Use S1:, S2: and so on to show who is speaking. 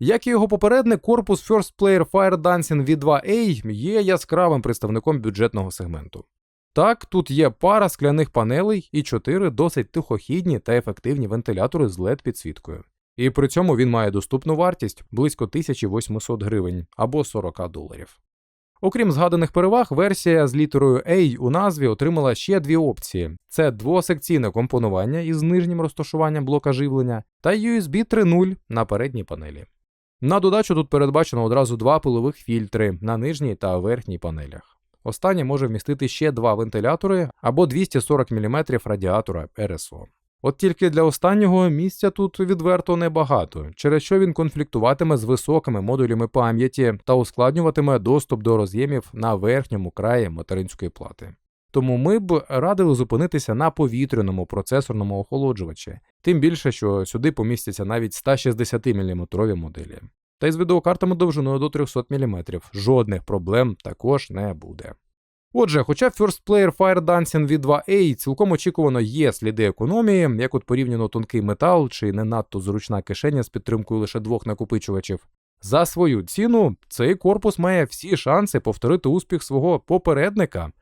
S1: Як і його попередник, корпус First Player Fire Dancing V2A є яскравим представником бюджетного сегменту. Так, тут є пара скляних панелей і чотири досить тихохідні та ефективні вентилятори з led підсвіткою. І при цьому він має доступну вартість близько 1800 гривень або 40 доларів. Окрім згаданих переваг, версія з літерою A у назві отримала ще дві опції: це двосекційне компонування із нижнім розташуванням блока живлення та USB 3.0 на передній панелі. На додачу тут передбачено одразу два пилових фільтри на нижній та верхній панелях. Останнє може вмістити ще два вентилятори або 240 мм радіатора RSO. От тільки для останнього місця тут відверто небагато, через що він конфліктуватиме з високими модулями пам'яті та ускладнюватиме доступ до роз'ємів на верхньому краї материнської плати. Тому ми б радили зупинитися на повітряному процесорному охолоджувачі, тим більше, що сюди помістяться навіть 160 мм моделі. Та й з відеокартами довжиною до 300 мм жодних проблем також не буде. Отже, хоча First Player Fire Dancing V2A цілком очікувано є сліди економії, як от порівняно тонкий метал чи не надто зручна кишеня з підтримкою лише двох накопичувачів, за свою ціну цей корпус має всі шанси повторити успіх свого попередника,